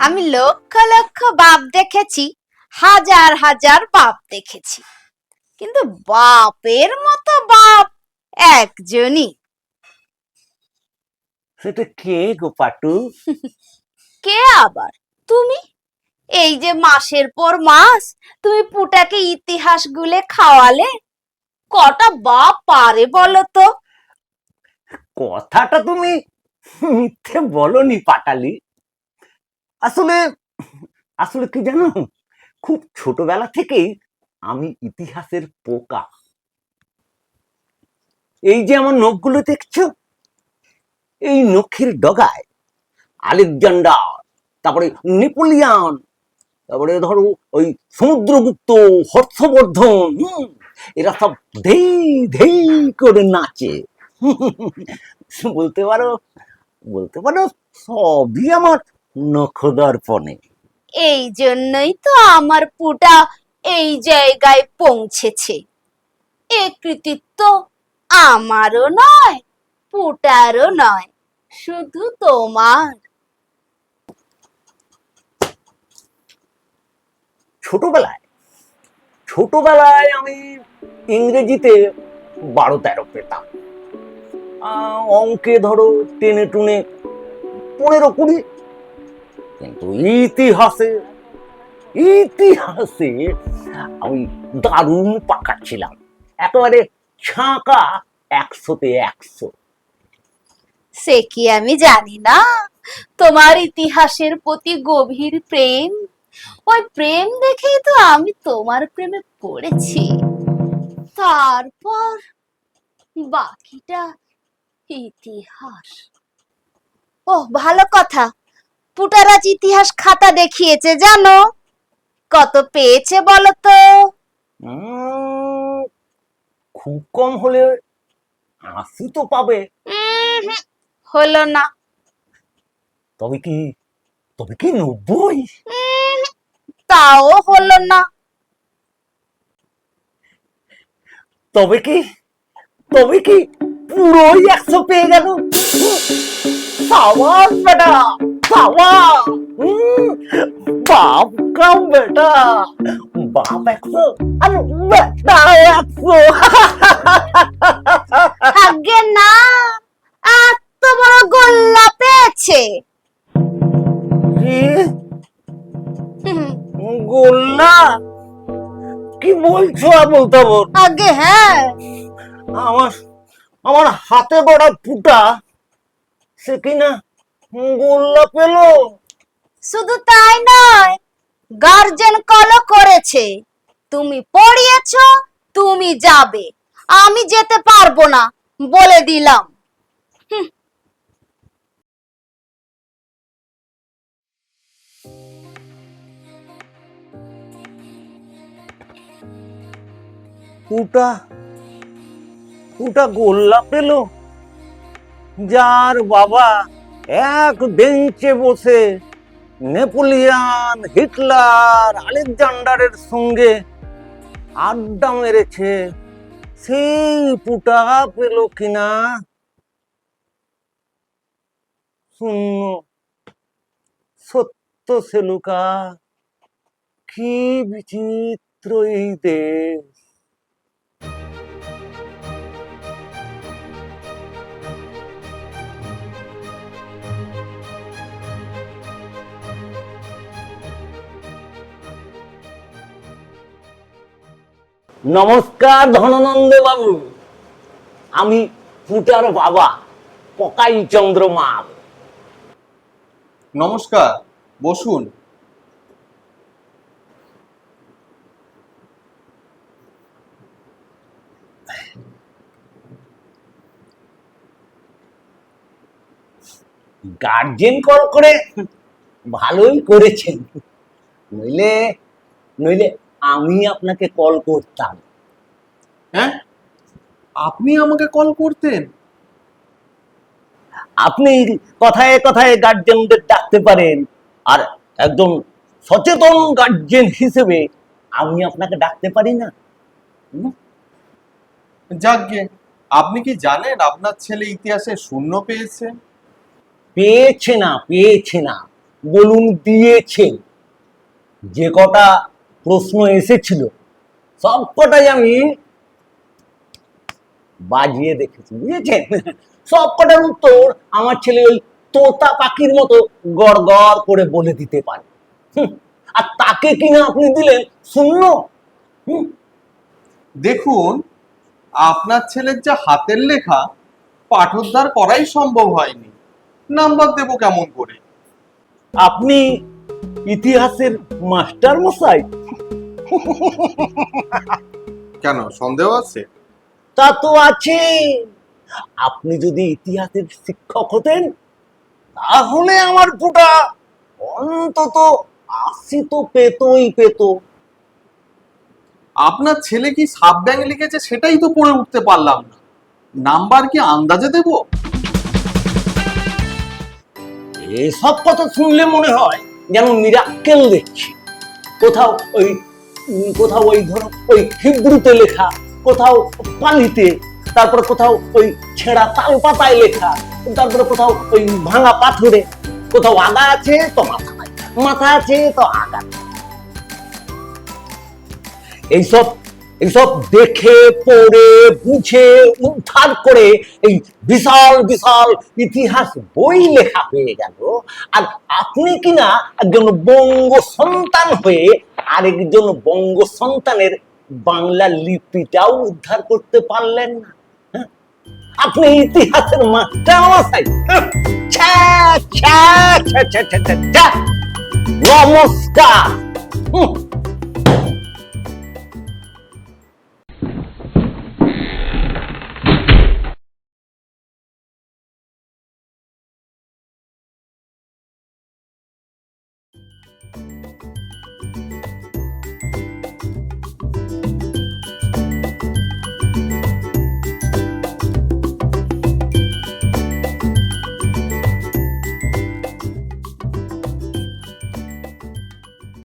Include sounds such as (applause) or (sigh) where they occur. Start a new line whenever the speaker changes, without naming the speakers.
আমি লক্ষ লক্ষ বাপ দেখেছি হাজার হাজার বাপ দেখেছি। কিন্তু বাপের মতো বাপ একজনই।
সেটা কে গো পাটু? (laughs)
কে আবার? তুমি? এই যে মাসের পর মাস তুমি পুটাকে ইতিহাস গুলে খাওয়ালে? কটা বাপ পারে বলো তো?
কথাটা তুমি মিথ্যে বলনি পাটালি। আসলে আসলে কি জানো? খুব ছোটবেলা থেকেই আমি ইতিহাসের পোকা। এই যে আমার নখগুলো দেখছ? এই নখের ডগায় আলেকজান্ডার, তারপরে নেপোলিয়ান, তারপরে ধরো ওই সমুদ্রগুপ্ত, হর্ষবর্ধন এরা সব ধেই ধেই করে নাচে। বলতে পারো বলতে পারো সবই আমার নখদর্পণে
এই জন্যই তো আমার পুটা এই জায়গায় পৌঁছেছে। এ কৃতিত্ব আমারও নয় পুটারও নয় শুধু তোমার।
ছোটবেলায় ছোটবেলায় আমি ইংরেজিতে বারো তেরো পেতাম। আহ, অঙ্কে ধরো টেনে টুনে পনেরো কুড়ি কিন্তু ইতিহাসে ইতিহাসে আমি দারুণ পাকা ছিলাম একেবারে ছাঁকা একশোতে একশো।
সে কি আমি জানি না? তোমার ইতিহাসের প্রতি গভীর প্রেম? ওই প্রেম দেখেই তো আমি তোমার প্রেমে পড়েছি। তারপর বাকিটা ইতিহাস। ও ভালো কথা। পুটারাজ ইতিহাস খাতা দেখিয়েছে জানো? কত পেয়েছে বলো তো
খুব কম হলে আশি তো পাবে।
হলো না।
তবে কি তবে কি নব্বই?
তাও হলো না।
তবে কি তবে কি পুরোই একশো পেয়ে গেল? সাবাস বেটা উম, বাপ কাম বেটা বাপ একশো আর বেটা একশো
আগে না এত বড় গোল্লা পেয়েছে।
কি গোল্লা? কি বলছো আবল তাবল
আগে হ্যাঁ।
আমার আমার হাতে গড়া ফুটা সে কিনা গোল্লা পেল।
শুধু তাই নয় গার্জেন কলও করেছে তুমি পড়িয়েছ তুমি যাবে আমি যেতে পারব না বলে দিলাম।
ফুটা ফুটা গোল্লা পেল। যার বাবা এক বেঞ্চে বসে নেপোলিয়ান হিটলার আলেকজান্ডারের সঙ্গে আড্ডা মেরেছে। সেই পুটা পেল কিনা? শূন্য। সত্য সেলুকা। কি বিচিত্র এই দেশ। নমস্কার ধননন্দ বাবু। আমি পুটার বাবা পকাই চন্দ্র মাল।
নমস্কার বসুন।
গার্জেন কল করে ভালোই করেছেন। নইলে নইলে আমি আপনাকে কল করতাম।
হ্যাঁ? আপনি আমাকে কল করতেন।
আপনি কথায় কথায় গার্জেনদের ডাকতে পারেন। আর একজন সচেতন গার্জেন হিসেবে আমি আপনাকে ডাকতে পারি না?
যাকগে আপনি কি জানেন আপনার ছেলে ইতিহাসে শূন্য পেয়েছে?
পেয়েছে না পেয়েছে না। বলুন দিয়েছেন যে কটা প্রশ্ন এসেছিল। সব কটাই আমি বাজিয়ে দেখেছি বুঝেছেন? সব কটার উত্তর আমার ছেলে ওই তোতা পাখির মতো গড় গড় করে বলে দিতে পারে। আর তাকে কিনা আপনি দিলেন শূন্য।
দেখুন আপনার ছেলের যা হাতের লেখা পাঠোদ্ধার করাই সম্ভব হয়নি। নাম্বার দেবো কেমন করে?
আপনি ইতিহাসের মাস্টার মশাই।
কেন সন্দেহ আছে?
তা তো আছে। আপনি যদি ইতিহাসের শিক্ষক হতেন তাহলে আমার পুটা অন্তত আশি তো পেতই পেত।
আপনার ছেলে কি সাব ব্যাংক লিখেছে? সেটাই তো পড়ে উঠতে পারলাম না। নাম্বার কি আন্দাজে দেবো?
এসব কথা শুনলে মনে হয় যেন মিরাক্কেল দেখছি কোথাও ওই কোথাও ওই ধরো ওই হিব্রুতে লেখা, কোথাও পালিতে তারপর কোথাও ওই ছেঁড়া তাল পাতায় লেখা, তারপরে কোথাও ওই ভাঙা পাথরে, কোথাও আগা আছে তো মাথা নাই মাথা আছে তো আগা। এইসব এইসব দেখে, পড়ে, বুঝে, উদ্ধার করে এই বিশাল বিশাল ইতিহাস বই লেখা হয়ে গেল। আর আপনি কিনা একজন বঙ্গ সন্তান হয়ে আরেকজন বঙ্গ সন্তানের বাংলা লিপিটাও উদ্ধার করতে পারলেন না? হ্যাঁ? আপনি ইতিহাসের মাস্টার মশাই। হ্যাঁ? নমস্কার।